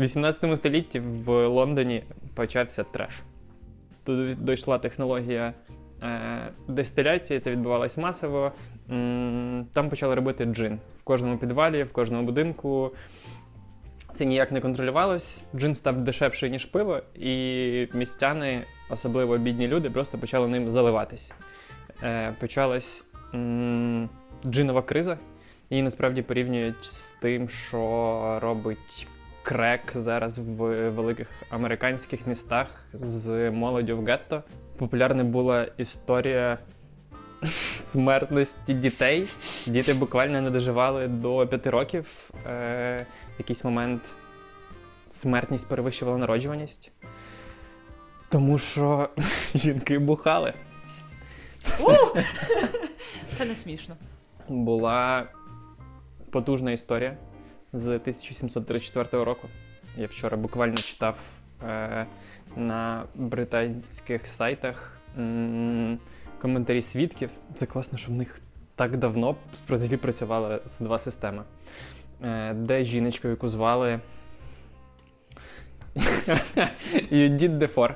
В 18 столітті в Лондоні почався треш. Тут дійшла технологія е, дистиляції, це відбувалось масово. Там почали робити джин в кожному підвалі, в кожному будинку. Це ніяк не контролювалось. Джин став дешевший, ніж пиво, і містяни, особливо бідні люди, просто почали ним заливатись. Е, почалась джинова криза. Її насправді порівнюють з тим, що робить крек зараз в великих американських містах з молоддю в гетто. Популярна була історія смертності дітей. Діти буквально не доживали до п'яти років. Е, в якийсь момент смертність перевищувала народжуваність. Тому що жінки бухали. Це не смішно. була потужна історія з 1734 року. Я вчора буквально читав е, на британських сайтах м, коментарі свідків. Це класно, що в них так давно взагалі працювала з два системи, е, де жіночку, яку звали Юдіт Дефор.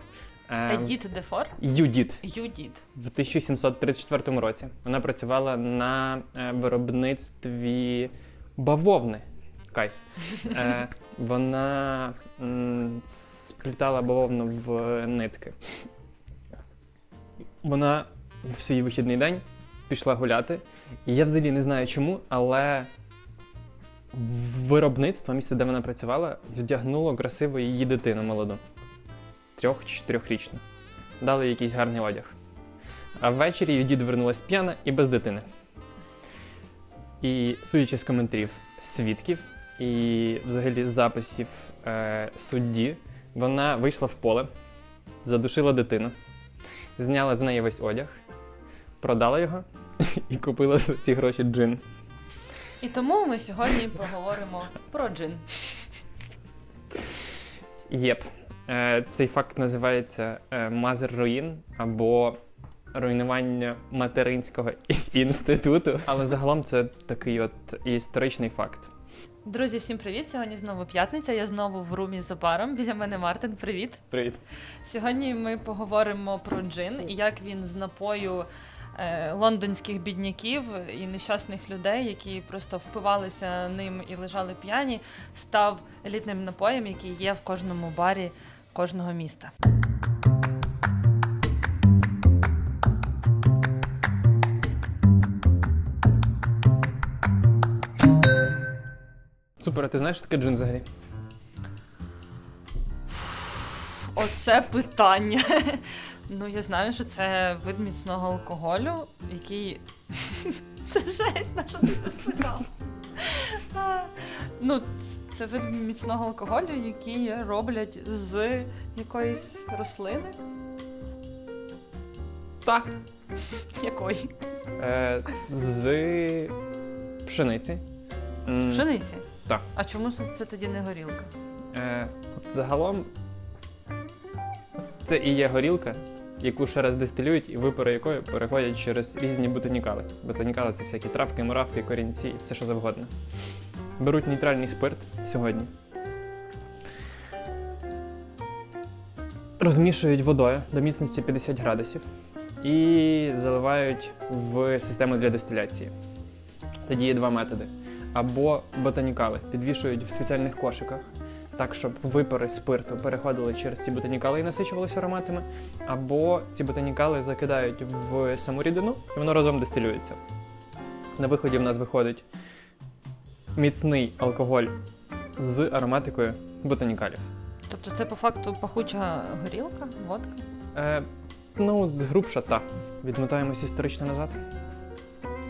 Е, Едіт Дефор, Юдіт Юдіт. в 1734 році. Вона працювала на е, виробництві бавовни. Кайф. Е, вона м, сплітала бавовну в нитки. Вона в свій вихідний день пішла гуляти. І я взагалі не знаю чому, але виробництво, місце, де вона працювала, вдягнуло красиво її дитину молоду. Трьох чи чотирьохрічну. Дали якийсь гарний одяг. А ввечері її дід вернулась п'яна і без дитини. І судячи з коментарів свідків і взагалі з записів е, судді, вона вийшла в поле, задушила дитину, зняла з неї весь одяг, продала його і купила за ці гроші джин. І тому ми сьогодні поговоримо про джин. Єп. Е, цей факт називається е, Mother Ruin або руйнування материнського інституту. Але загалом це такий от історичний факт. Друзі, всім привіт! Сьогодні знову п'ятниця. Я знову в румі за баром. Біля мене Мартин. Привіт. Привіт. Сьогодні ми поговоримо про джин і як він з напою е, лондонських бідняків і нещасних людей, які просто впивалися ним і лежали п'яні, став елітним напоєм, який є в кожному барі кожного міста. Супер, а ти знаєш, що таке джин взагалі? Оце питання. Ну, я знаю, що це вид міцного алкоголю, який. Це жесть, на що ти це спитав? Ну, це вид міцного алкоголю, який роблять з якоїсь рослини. Так. Якої? Е, з пшениці. З пшениці. Так. А чому це, це тоді не горілка? Е, загалом це і є горілка, яку ще раз дистилюють, і випари якої переходять через різні ботанікали. Ботанікали це всякі травки, муравки, корінці і все що завгодно. Беруть нейтральний спирт сьогодні. Розмішують водою до міцності 50 градусів і заливають в систему для дистиляції. Тоді є два методи. Або ботанікали підвішують в спеціальних кошиках, так, щоб випари спирту переходили через ці ботанікали і насичувалися ароматами, або ці ботанікали закидають в саму рідину, і воно разом дистилюється. На виході в нас виходить міцний алкоголь з ароматикою ботанікалів. Тобто це по факту пахуча горілка, водка? Е, ну, згрубша та. Відмотаємось історично назад.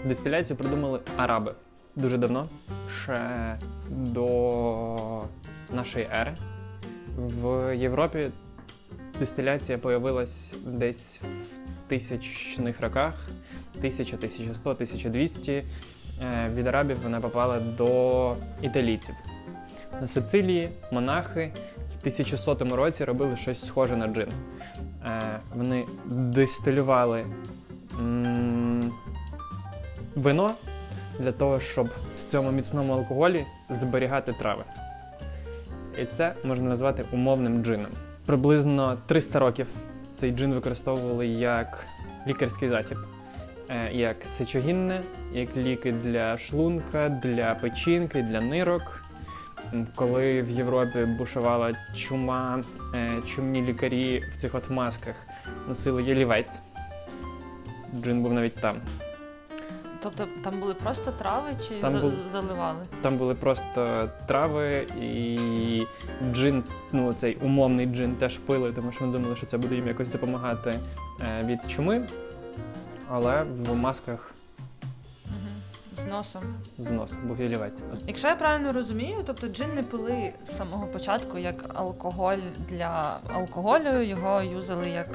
Дистиляцію придумали араби дуже давно, ще до нашої ери. В Європі дистиляція появилась десь в тисячних роках, 1000, 1100, 1200. Е, Від арабів вона попала до італійців. На Сицилії монахи в 1100 році робили щось схоже на джин. Е, Вони дистилювали вино для того, щоб в цьому міцному алкоголі зберігати трави. І це можна назвати умовним джином. Приблизно 300 років цей джин використовували як лікарський засіб, е, як сечогінне, як ліки для шлунка, для печінки, для нирок. Коли в Європі бушувала чума, е, чумні лікарі в цих от масках носили ялівець. Джин був навіть там. Тобто там були просто трави чи Там за- заливали? Там були просто трави і джин, ну цей умовний джин теж пили, тому що ми думали, що це буде їм якось допомагати е, від чуми. Але в масках. З носом. з носом був ялівець. Якщо я правильно розумію, тобто джин не пили з самого початку як алкоголь для алкоголю, його юзали як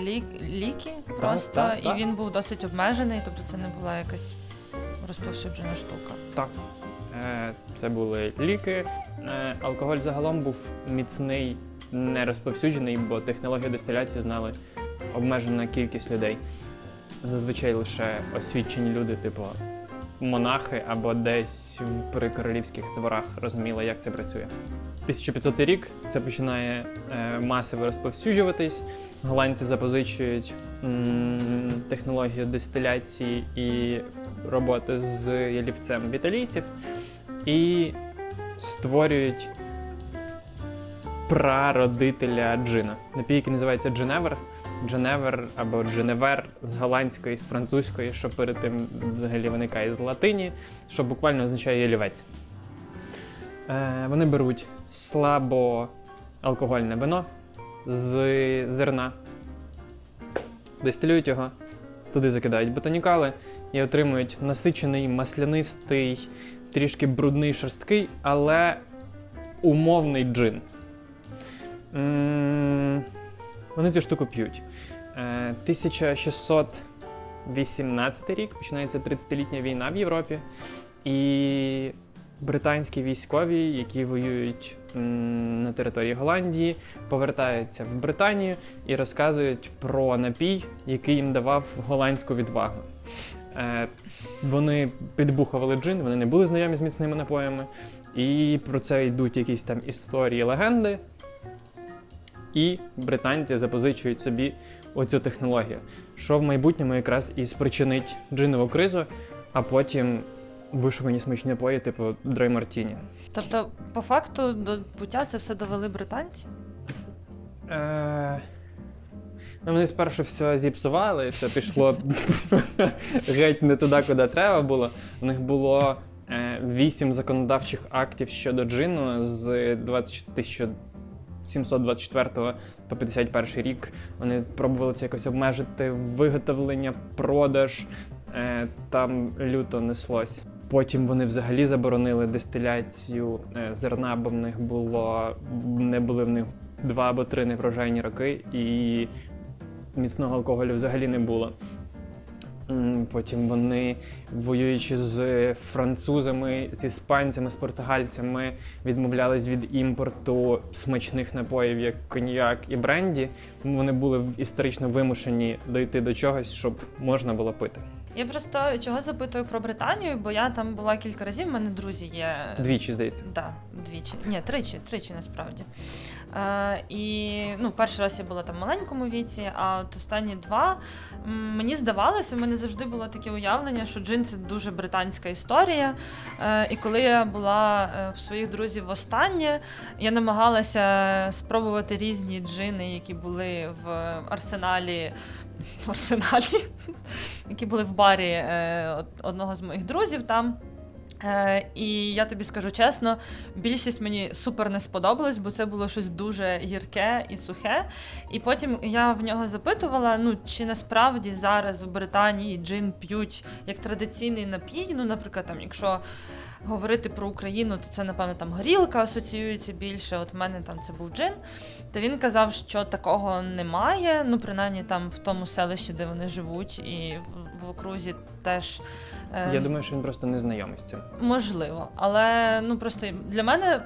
лік, ліки просто, так, і так. він був досить обмежений, тобто це не була якась розповсюджена штука. Так. Е, Це були ліки. Е, Алкоголь загалом був міцний, не розповсюджений, бо технологію дистиляції знали обмежена кількість людей. Зазвичай лише освічені люди, типу монахи або десь при королівських дворах розуміли, як це працює. 1500 рік це починає е, масово розповсюджуватись. Голландці запозичують м, технологію дистиляції і роботи з ялівцем в італійців і створюють прародителя джина. Напій, який називається Дженевер. Дженевер або Дженевер з голландської, з французької, що перед тим взагалі виникає з латині, що буквально означає ялівець. Е, вони беруть слабо алкогольне вино з зерна, дистилюють його, туди закидають ботанікали і отримують насичений, маслянистий, трішки брудний шорсткий, але умовний джин. Вони цю штуку п'ють. Е, 1618 рік починається 30-літня війна в Європі, і британські військові, які воюють на території Голландії, повертаються в Британію і розказують про напій, який їм давав голландську відвагу. Е, Вони підбухували джин, вони не були знайомі з міцними напоями, і про це йдуть якісь там історії, легенди. І британці запозичують собі оцю технологію, що в майбутньому якраз і спричинить джинову кризу, а потім вишукані смачні напої, типу Дрой Мартіні. Тобто, по факту, до пуття це все довели британці? Е... Ну, вони спершу все зіпсували, все пішло геть не туди, куди треба було. У них було е, вісім законодавчих актів щодо джину з 20 1724 по 51 рік. Вони пробували це якось обмежити, виготовлення, продаж. Е, там люто неслось. Потім вони взагалі заборонили дистиляцію е, зерна, бо в них було не були в них два або три неврожайні роки, і міцного алкоголю взагалі не було. Потім вони, воюючи з французами, з іспанцями, з португальцями, відмовлялись від імпорту смачних напоїв, як коньяк і бренді. Вони були історично вимушені дойти до чогось, щоб можна було пити. Я просто чого запитую про Британію, бо я там була кілька разів, в мене друзі є. Двічі, здається. Так, двічі. Ні, тричі, тричі насправді. Е, і ну, перший раз я була там в маленькому віці, а от останні два мені здавалося, в мене завжди було таке уявлення, що джин це дуже британська історія. Е, і коли я була е, в своїх друзів востаннє, я намагалася спробувати різні джини, які були в арсеналі. В арсеналі, які були в барі е, одного з моїх друзів там. Е, і я тобі скажу чесно, більшість мені супер не сподобалось, бо це було щось дуже гірке і сухе. І потім я в нього запитувала: ну чи насправді зараз в Британії джин п'ють як традиційний напій. Ну, наприклад, там, якщо говорити про Україну, то це, напевно, там горілка асоціюється більше. От в мене там це був джин. То він казав, що такого немає. Ну, принаймні там в тому селищі, де вони живуть, і в, в окрузі теж. е, Я думаю, що він просто не знайомий з цим. Можливо, але ну просто для мене.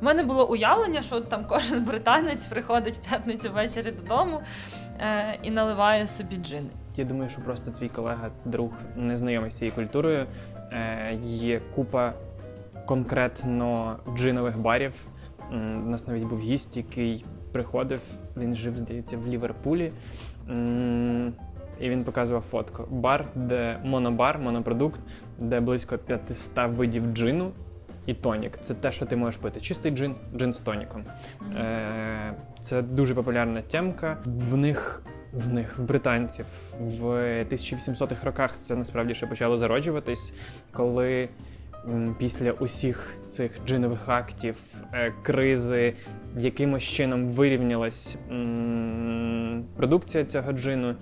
В мене було уявлення, що там кожен британець приходить в п'ятницю ввечері додому е, і наливає собі джин. Я думаю, що просто твій колега, друг не знайомий з цією культурою. Е, є купа конкретно джинових барів, У нас навіть був гість, який приходив, він жив, здається, в Ліверпулі. І він показував фотку. Бар, де монобар, монопродукт, де близько 500 видів джину і тонік. Це те, що ти можеш пити. Чистий джин, джин з тоніком. Е, Це дуже популярна темка. В них, в них, в британців, в 1800-х роках це насправді ще почало зароджуватись, коли після усіх цих джинових актів, е, кризи, якимось чином вирівнялась продукція цього джину.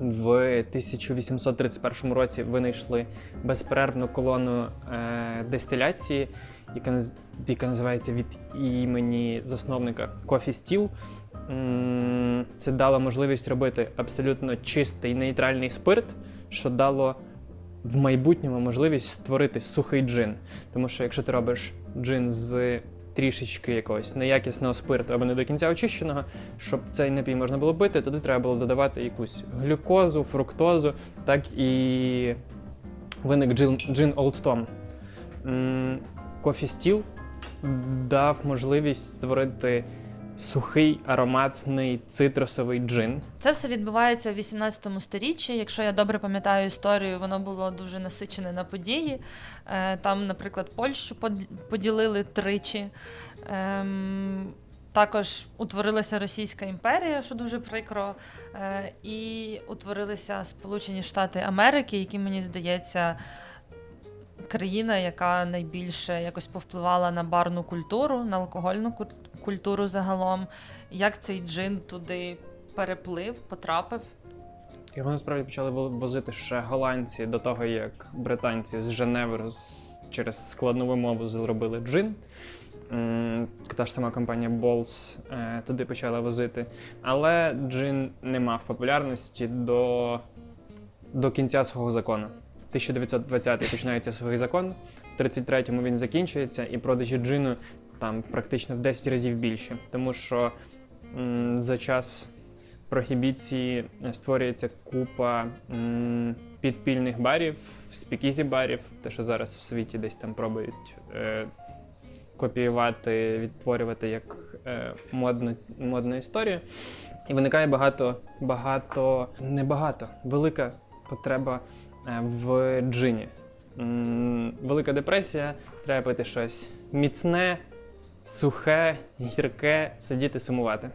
В 1831 році винайшли безперервну колону е, дистиляції, яка, яка називається від імені засновника Coffee Still. Це дало можливість робити абсолютно чистий нейтральний спирт, що дало в майбутньому можливість створити сухий джин. Тому що якщо ти робиш джин з трішечки якогось неякісного спирту або не до кінця очищеного, щоб цей напій можна було пити, тоді треба було додавати якусь глюкозу, фруктозу, так і виник джин, джин Old Tom. Coffee Still дав можливість створити сухий ароматний цитрусовий джин. Це все відбувається в 18 сторіччі. Якщо я добре пам'ятаю історію, воно було дуже насичене на події. Е, Там, наприклад, Польщу под- поділили тричі. Ем, Також утворилася Російська імперія, що дуже прикро, е, і утворилися Сполучені Штати Америки, які мені здається. Країна, яка найбільше якось повпливала на барну культуру, на алкогольну культуру загалом. Як цей джин туди переплив, потрапив. Його насправді почали возити ще голландці до того, як британці з Женеви через складну вимову зробили джин. Та ж сама компанія Bols е, туди почала возити. Але джин не мав популярності до, до кінця свого закону. 1920 починається свій закон, в 33-му він закінчується, і продажі джину там практично в 10 разів більше. Тому що м, за час прохібіції створюється купа м, підпільних барів, спікізі барів, те, що зараз в світі десь там пробують е, копіювати, відтворювати як е, модна, модна історія. І виникає багато, багато, не багато, велика потреба е, в джині. Велика депресія, треба пити щось міцне, сухе, гірке, сидіти сумувати.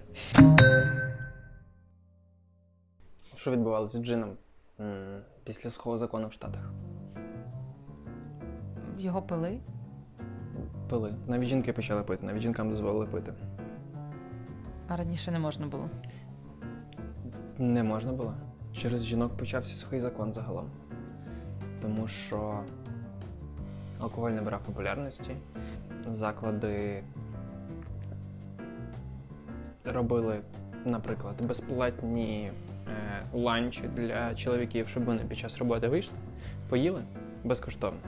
Що відбувалося з джином м, після сухого закону в Штатах? Його пили. Пили. Навіть жінки почали пити, навіть жінкам дозволили пити. А раніше не можна було. Не можна було. Через жінок почався сухий закон загалом. Тому що алкоголь набирав популярності, заклади робили, наприклад, безплатні е, ланчі для чоловіків, щоб вони під час роботи вийшли, поїли безкоштовно.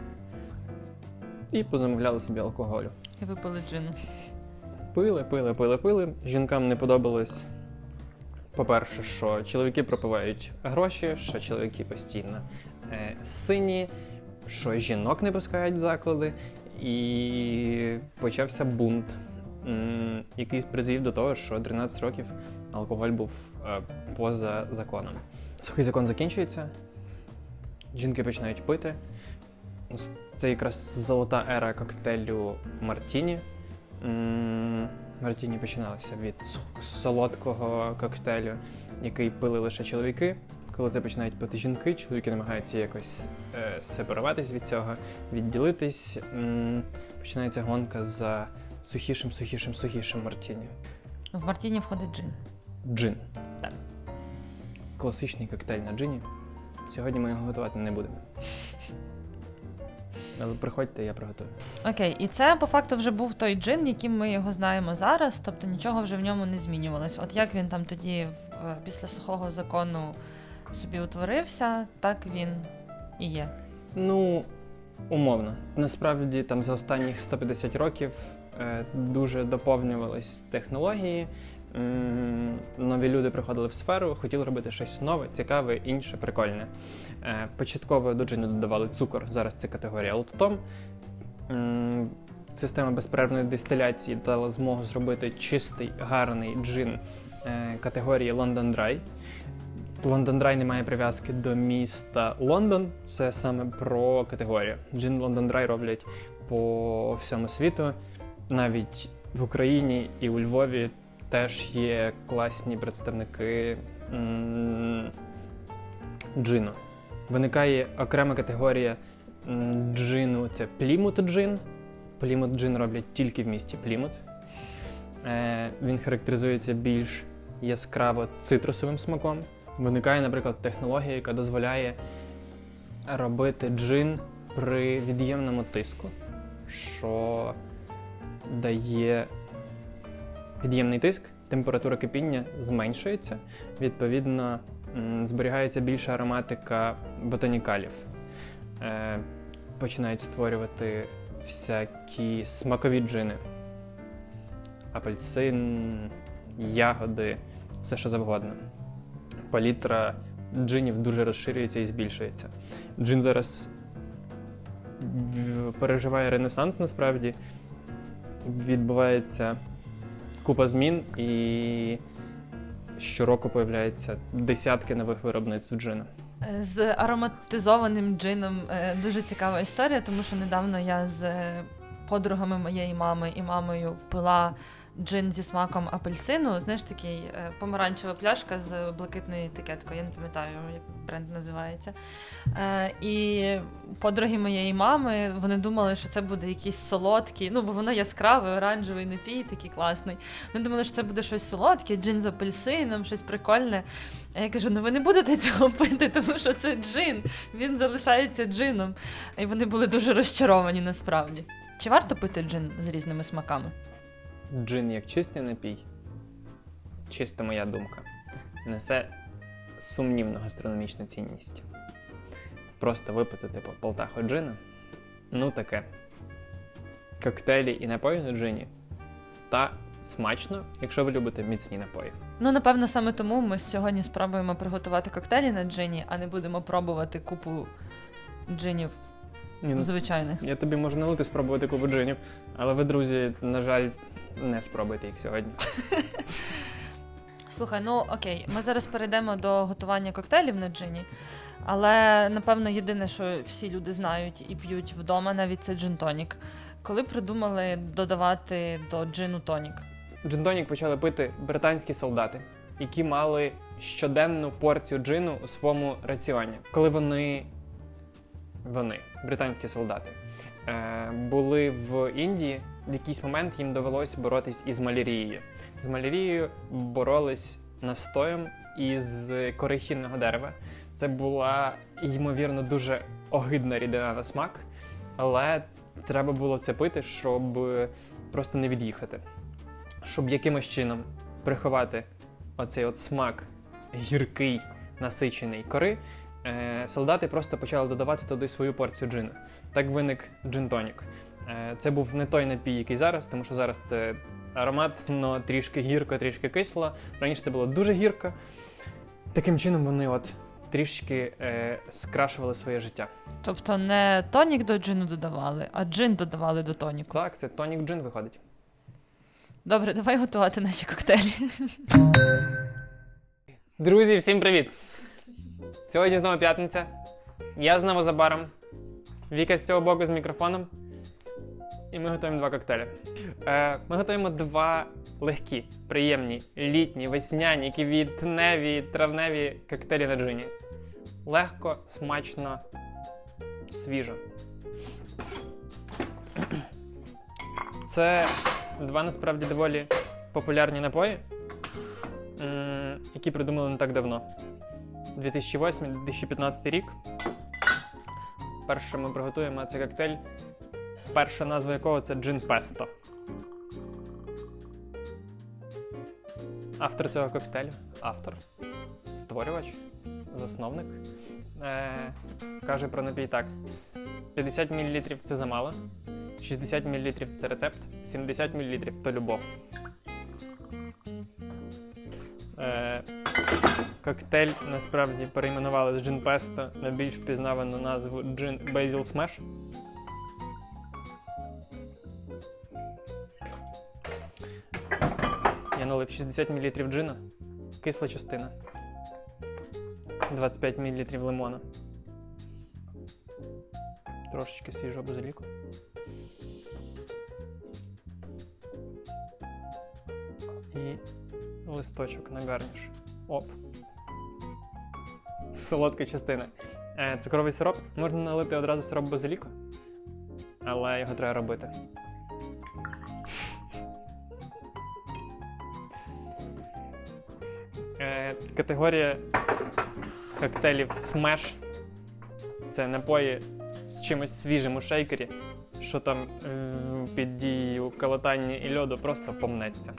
І позамовляли собі алкоголю. І випили джину. Пили, пили, пили, пили. Жінкам не подобалось. По-перше, що чоловіки пропивають гроші, що чоловіки постійно е, сині, що жінок не пускають в заклади, і почався бунт, який призвів до того, що 13 років алкоголь був е, поза законом. Сухий закон закінчується, жінки починають пити. Це якраз золота ера коктейлю Мартіні. Мартіні починалося від солодкого коктейлю, який пили лише чоловіки. Коли це починають пити жінки, чоловіки намагаються якось е, сепаруватись від цього, відділитись. М, Починається гонка за сухішим, сухішим, сухішим Мартіні. В Мартіні входить джин. Джин. Так. Класичний коктейль на джині. Сьогодні ми його готувати не будемо. Але приходьте, я приготую. Окей, і це по факту вже був той джин, яким ми його знаємо зараз, тобто нічого вже в ньому не змінювалось. От як він там тоді, в, після сухого закону, собі утворився, так він і є. Ну, умовно. Насправді, там за останніх 150 років е, дуже доповнювались технології. Нові люди приходили в сферу, хотіли робити щось нове, цікаве, інше, прикольне. Е, Початково до джину додавали цукор, зараз це категорія Old М, система безперервної дистиляції дала змогу зробити чистий, гарний джин е, категорії London Dry. London Dry не має прив'язки до міста Лондон. Це саме про категорію. Джин London Dry роблять по всьому світу. Навіть в Україні і у Львові теж є класні представники джину. Виникає окрема категорія джину це Плімут джин. Плімут джин роблять тільки в місті Плімут. Е, він характеризується більш яскраво цитрусовим смаком. Виникає, наприклад, технологія, яка дозволяє робити джин при від'ємному тиску, що дає під'ємний тиск, температура кипіння зменшується, відповідно, зберігається більша ароматика ботанікалів. Е, починають створювати всякі смакові джини. Апельсин, ягоди, все що завгодно. Палітра джинів дуже розширюється і збільшується. Джин зараз переживає ренесанс насправді. Відбувається купа змін, і щороку появляється десятки нових виробництв джину. Е, З ароматизованим джином е, дуже цікава історія, тому що недавно я з е, подругами моєї мами і мамою пила джин зі смаком апельсину. Знаєш, такий е, помаранчева пляшка з блакитною етикеткою. Я не пам'ятаю, як бренд називається. Е, І подруги моєї мами вони думали, що це буде якийсь солодкий, ну бо воно яскравий, оранжевий напій, такий класний. Вони думали, що це буде щось солодке, джин з апельсином, щось прикольне. А я кажу: ну ви не будете цього пити, тому що це джин. Він залишається джином. І вони були дуже розчаровані насправді. Чи варто пити джин з різними смаками? Джин як чистий напій, чиста моя думка, несе сумнівну гастрономічну цінність. Просто випити, типу, полтаху джина, ну таке. Коктейлі і напої на джині. Та смачно, якщо ви любите міцні напої. Ну, напевно, саме тому ми сьогодні спробуємо приготувати коктейлі на джині, а не будемо пробувати купу джинів Ні, ну, звичайних. я тобі можу налити спробувати кубу джинів, але ви, друзі, на жаль, не спробуйте їх сьогодні. Слухай, ну окей, ми зараз перейдемо до готування коктейлів на джині. Але напевно єдине, що всі люди знають і п'ють вдома, навіть це джин-тонік. Коли придумали додавати до джину тонік? Джин-тонік почали пити британські солдати, які мали щоденну порцію джину у своєму раціоні. Коли вони, вони, британські солдати, е, були в Індії, в якийсь момент їм довелося боротись із малярією. З малярією боролись настоєм із корихінного дерева. Це була, ймовірно, дуже огидна рідина на смак, але треба було це пити, щоб просто не від'їхати щоб якимось чином приховати оцей от смак гіркий, насичений кори, е, солдати просто почали додавати туди свою порцію джину. Так виник джин-тонік. Е, це був не той напій, який зараз, тому що зараз це аромат, но трішки гірко, трішки кисло. Раніше це було дуже гірко. Таким чином вони от трішки е, скрашували своє життя. Тобто не тонік до джину додавали, а джин додавали до тоніку. Так, це тонік джин виходить. Добре, давай готувати наші коктейлі. Друзі, всім привіт! Сьогодні знову п'ятниця. Я знову за баром. Віка з цього боку з мікрофоном. І ми готуємо два коктейлі. Е, ми готуємо два легкі, приємні, літні, весняні, квітневі, травневі коктейлі на джині. Легко, смачно, свіжо. Це два насправді доволі популярні напої, які придумали не так давно. 2008-2015 рік. Перше ми приготуємо цей коктейль, перша назва якого це джин песто. Автор цього коктейлю, автор, створювач, засновник, е, каже про напій так: 50 мл це замало, 60 мл це рецепт, 70 мл то любов. Е, коктейль насправді перейменували з Джин Песто на більш впізнавану назву Джин Basil Smash. Налив 60 мл джина, кисла частина, 25 мл лимона, трошечки свіжого базиліку. І листочок на гарніш. Оп. Солодка частина. Е, цукровий сироп. Можна налити одразу сироп базиліку, але його треба робити. Категорія коктейлів Smash. Це напої з чимось свіжим у шейкері, що там е, під дією калатання і льоду просто помнеться.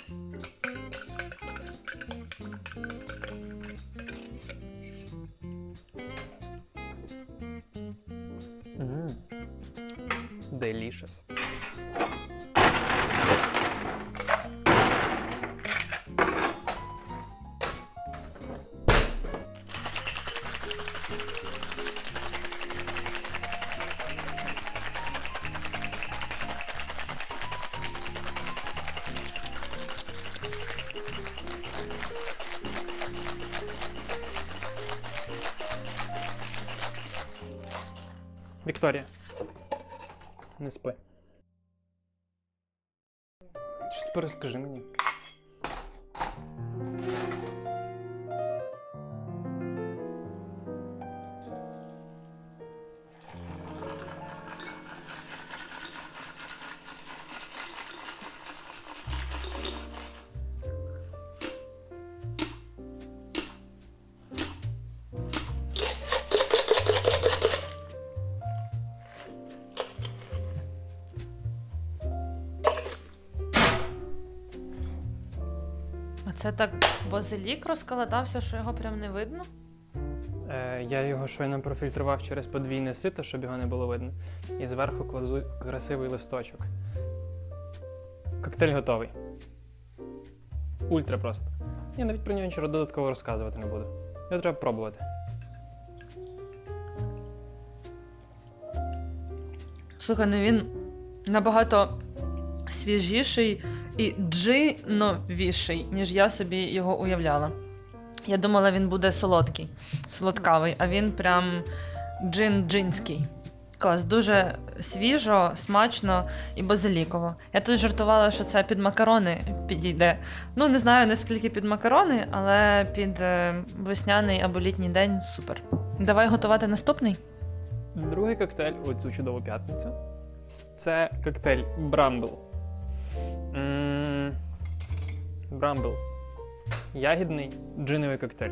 Вікторія. Не спи. Щось перескажи мені. Базилік розколотався, що його прям не видно. Е, я його щойно профільтрував через подвійне сито, щоб його не було видно. І зверху кладу красивий листочок. Коктейль готовий. Ультра просто. Я навіть про нього нічого додатково розказувати не буду. Його треба пробувати. Слухай, ну він набагато свіжіший і джиновіший, ніж я собі його уявляла. Я думала, він буде солодкий, солодкавий, а він прям джин-джинський. Клас, дуже свіжо, смачно і базиліково. Я тут жартувала, що це під макарони підійде. Ну, не знаю наскільки під макарони, але під е, весняний або літній день супер. Давай готувати наступний. Другий коктейль у цю чудову п'ятницю. Це коктейль Брамбл. Брамбл. Ягідний джиновий коктейль.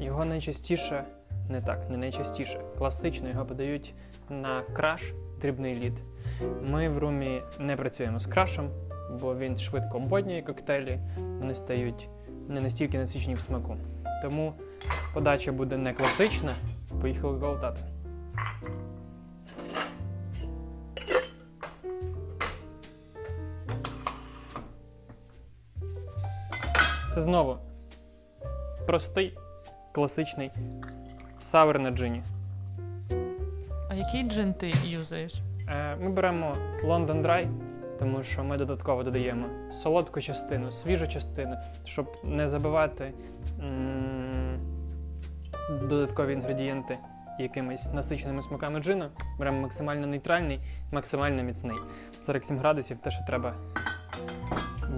Його найчастіше, не так, не найчастіше. Класично його подають на краш дрібний лід. Ми в румі не працюємо з крашем, бо він швидко обводнює коктейлі, вони стають не настільки насичені в смаку. Тому подача буде не класична. Поїхали голотати. Це знову простий, класичний савер на джині. А який джин ти юзаєш? Е, Ми беремо London Dry, тому що ми додатково додаємо солодку частину, свіжу частину, щоб не забивати м, додаткові інгредієнти якимись насиченими смаками джину. Беремо максимально нейтральний, максимально міцний. 47 градусів те, що треба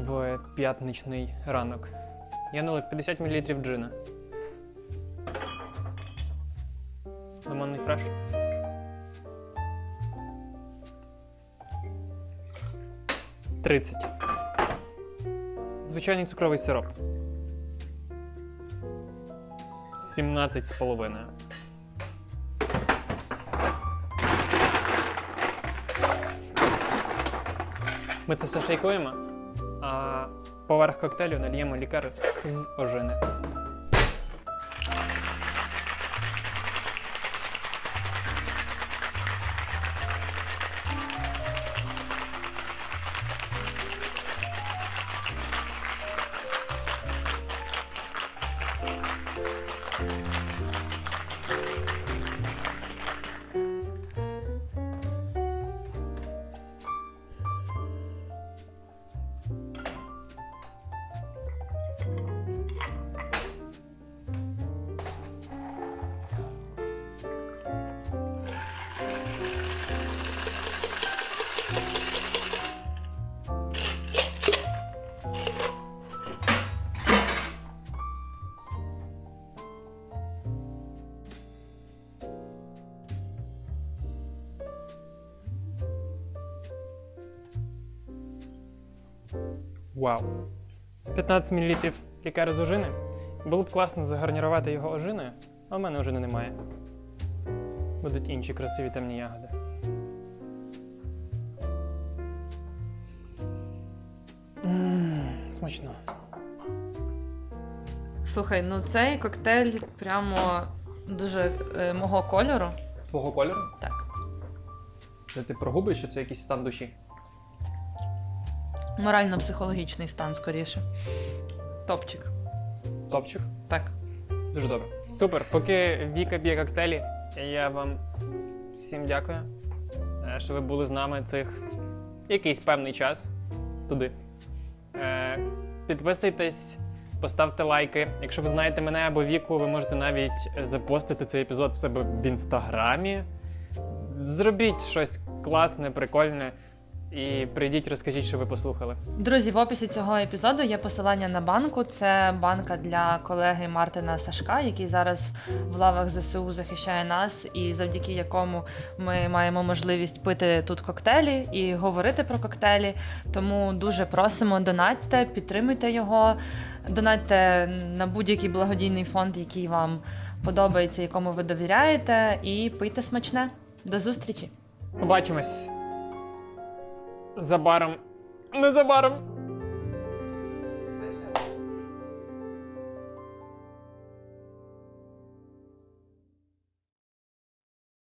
в п'ятничний ранок. Я налив 50 мл джина. Лимонний фреш. Тридцять. Звичайний цукровий сироп. 17 з половиною. Ми це все шейкуємо, а поверх коктейлю нальємо лікар з ожини. Вау. 15 мл лікер з ожини. Було б класно загарнірувати його ожиною, а в мене ожини немає. Будуть інші красиві темні ягоди. Ммм, смачно. Слухай, ну цей коктейль прямо дуже е, мого кольору. Твого кольору? Так. Це ти про губи, чи це якийсь стан душі? Морально-психологічний стан, скоріше. Топчик. Топчик? Так. Дуже добре. Супер. Поки Віка п'є коктейлі, я вам всім дякую, е, що ви були з нами цих якийсь певний час туди. Е, Підписуйтесь, поставте лайки. Якщо ви знаєте мене або Віку, ви можете навіть запостити цей епізод в себе в інстаграмі. Зробіть щось класне, прикольне. І прийдіть, розкажіть, що ви послухали. Друзі, в описі цього епізоду є посилання на банку. Це банка для колеги Мартина Сашка, який зараз в лавах ЗСУ захищає нас, і завдяки якому ми маємо можливість пити тут коктейлі і говорити про коктейлі. Тому дуже просимо, донатьте, підтримуйте його, донатьте на будь-який благодійний фонд, який вам подобається, якому ви довіряєте, і пийте смачне. До зустрічі! Побачимось. Забаром. Незабаром.